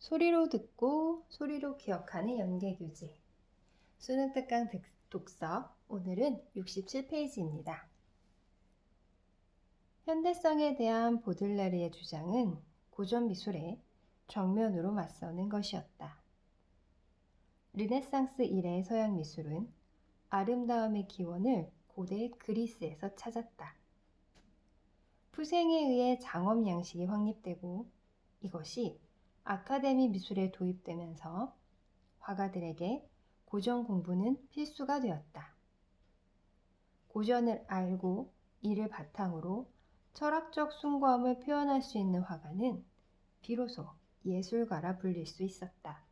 소리로 듣고 소리로 기억하는 연계 교재 수능 특강 득- 독서 오늘은 67페이지입니다. 현대성에 대한 보들레르의 주장은 고전 미술에 정면으로 맞서는 것이었다. 르네상스 이래 서양 미술은 아름다움의 기원을 고대 그리스에서 찾았다. 푸생에 의해 장엄 양식이 확립되고 이것이 아카데미 미술에 도입되면서 화가들에게 고전 공부는 필수가 되었다. 고전을 알고 이를 바탕으로 철학적 숭고함을 표현할 수 있는 화가는 비로소 예술가라 불릴 수 있었다.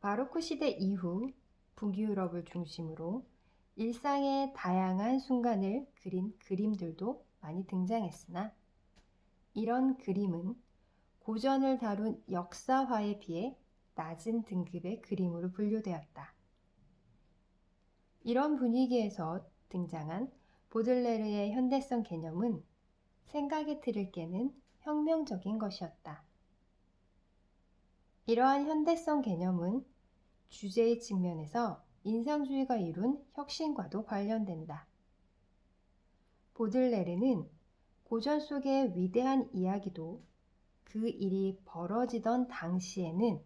바로크 시대 이후 북유럽을 중심으로 일상의 다양한 순간을 그린 그림들도 많이 등장했으나 이런 그림은 고전을 다룬 역사화에 비해 낮은 등급의 그림으로 분류되었다. 이런 분위기에서 등장한 보들레르의 현대성 개념은 생각의 틀을 깨는 혁명적인 것이었다. 이러한 현대성 개념은 주제의 측면에서 인상주의가 이룬 혁신과도 관련된다. 보들레르는 고전 속의 위대한 이야기도 그 일이 벌어지던 당시에는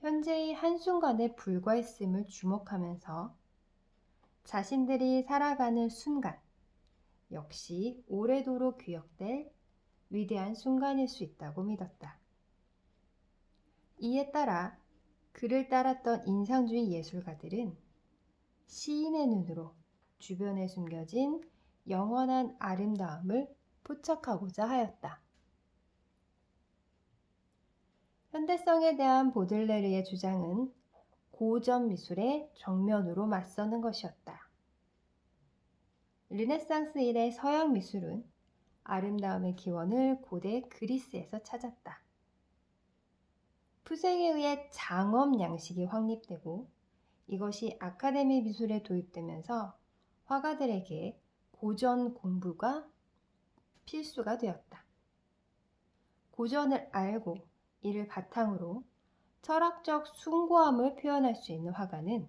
현재의 한순간에 불과했음을 주목하면서 자신들이 살아가는 순간 역시 오래도록 기억될 위대한 순간일 수 있다고 믿었다. 이에 따라 그를 따랐던 인상주의 예술가들은 시인의 눈으로 주변에 숨겨진 영원한 아름다움을 포착하고자 하였다. 현대성에 대한 보들레르의 주장은 고전 미술의 정면으로 맞서는 것이었다. 르네상스 이래 서양 미술은 아름다움의 기원을 고대 그리스에서 찾았다. 푸생에 의해 장엄 양식이 확립되고 이것이 아카데미 미술에 도입되면서 화가들에게 고전 공부가 필수가 되었다. 고전을 알고 이를 바탕으로 철학적 숭고함을 표현할 수 있는 화가는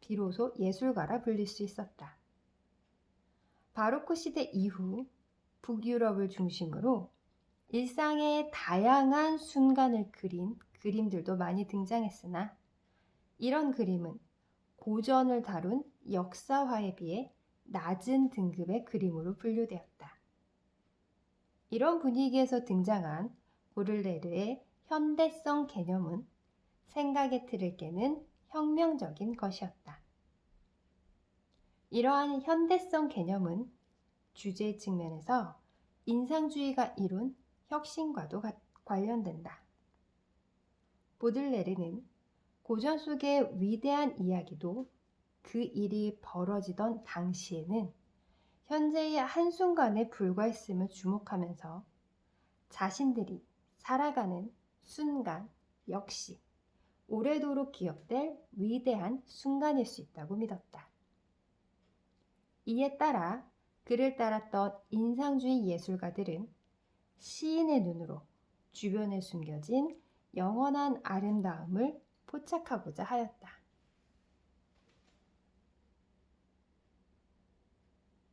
비로소 예술가라 불릴 수 있었다. 바로크 시대 이후 북유럽을 중심으로 일상의 다양한 순간을 그린 그림들도 많이 등장했으나 이런 그림은 고전을 다룬 역사화에 비해 낮은 등급의 그림으로 분류되었다. 이런 분위기에서 등장한 보를레르의 현대성 개념은 생각의 틀을 깨는 혁명적인 것이었다. 이러한 현대성 개념은 주제 측면에서 인상주의가 이룬 혁신과도 가- 관련된다. 보들레르는 고전 속의 위대한 이야기도 그 일이 벌어지던 당시에는 현재의 한순간에 불과했음을 주목하면서 자신들이 살아가는 순간 역시 오래도록 기억될 위대한 순간일 수 있다고 믿었다. 이에 따라 그를 따랐던 인상주의 예술가들은 시인의 눈으로 주변에 숨겨진 영원한 아름다움을 포착하고자 하였다.